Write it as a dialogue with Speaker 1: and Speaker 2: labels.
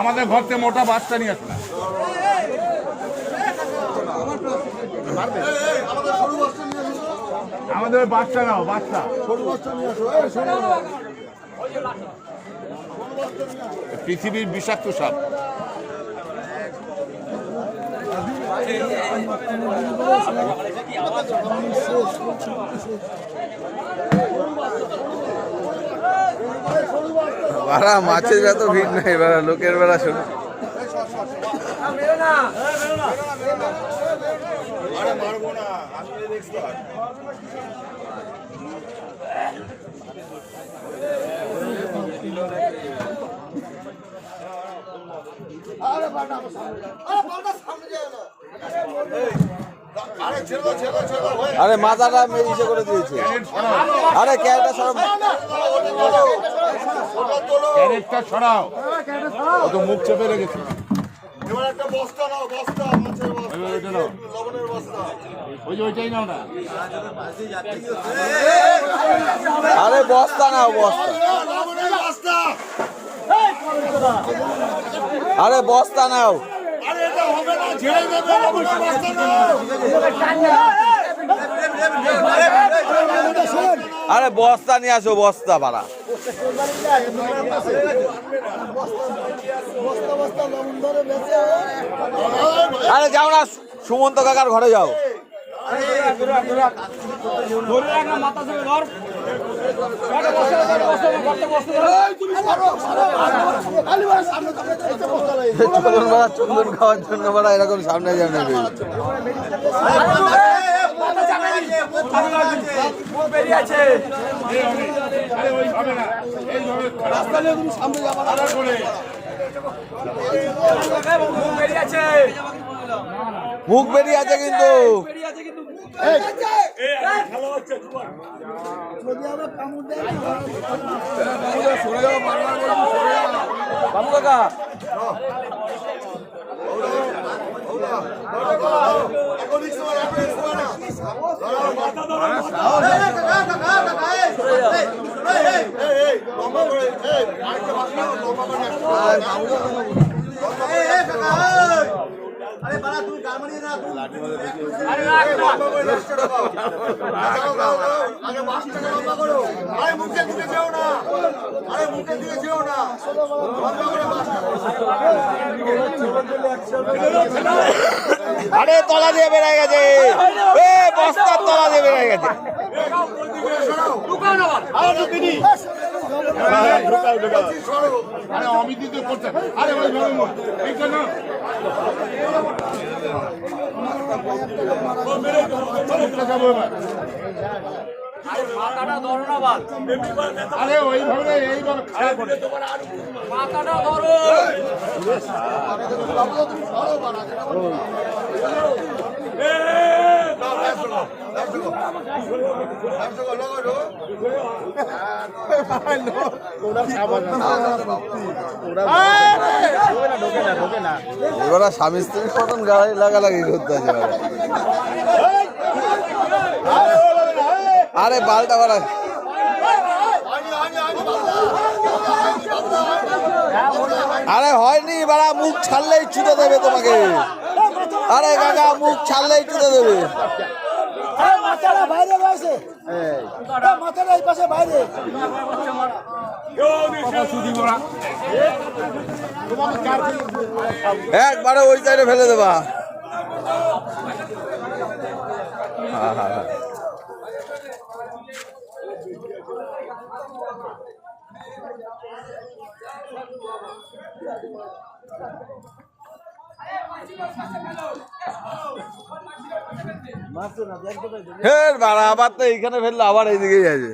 Speaker 1: আমাদের ঘর থেকে মোটা বাচ্চা নিয়ে আসবে। আমাদের বাচ্চা নাও বাচ্চা। পৃথিবীর বিষাক্ত সাপ।
Speaker 2: বাড়া মাছের যত ভিড় নাই, বাড়া, লোকের বেলা শোনো আরে, মাথাটা মেরিসে করে দিয়েছে। আরে ক্যাটা সব
Speaker 1: ক্যারেটটা ছড়াও ও তো মুখ চেপে রেখেছে।
Speaker 3: এবার একটা বস্তা নাও বস্তা মাছের বস্তা।
Speaker 1: ওইটা নাও।
Speaker 3: লবণের বস্তা।
Speaker 1: ওই যে ওইটাই নাও না?
Speaker 2: আরে বস্তা নাও বস্তা।
Speaker 3: লবণের বস্তা।
Speaker 2: আরে বস্তা নাও।
Speaker 3: আরে এটা হবে না ছেড়ে দেবে লবণের বস্তা নাও।
Speaker 2: আরে বস্তা নিয়ে আসো বস্তা বাড়া আরে যাও না সুমন্ত কাকার ঘরে যাও। চন্দন খাওয়ার জন্য বাড়া এরকম সামনে সামনে মুখ বেরিয়ে আছে কিন্তু। কাকা
Speaker 3: এখন এই সময় এখন এই সময় না এই, এই, লম্বা করে, এই, আরেকটা বাস নাও, লম্বা করে আসো। এই, লম্বা করে লাস্টটা দাও। দাও, দাও, দাও। আগে বাসটাকে লম্বা করো। আরে মুখের দিকে যেও না। আরে মুখের দিকে যেও না। লম্বা করে বাসটা করো।
Speaker 2: আরে তলা দিয়ে বেড়ে গেছে এ বস্তার তলা দিয়ে বেড়ে গেছে।
Speaker 1: আরে অমিতি তো করছে আরে ভাবে না। এইটা। আরে ওইভাবে এইভাবে
Speaker 3: একশো করো, করো।
Speaker 2: স্বামী স্ত্রীর মতন গাড়ি লাগালাগি করতে আছে আরে বালটা বাড়া। আরে হয়নি, বাড়া, মুখ ছাড়লেই ছুটে দেবে তোমাকে। আরে কাকা, মুখ ছাড়লেই ছুটে দেবে।
Speaker 4: মাথাটা বাইরে রয়েছে। মাথাটা এই পাশে বাইরে।
Speaker 2: একবারে ওই সাইডে ফেলে দেবা। হ্যাঁ হ্যাঁ হা। বাড়া আবার তো এইখানে ফেললে আবার এইদিকেই আছে।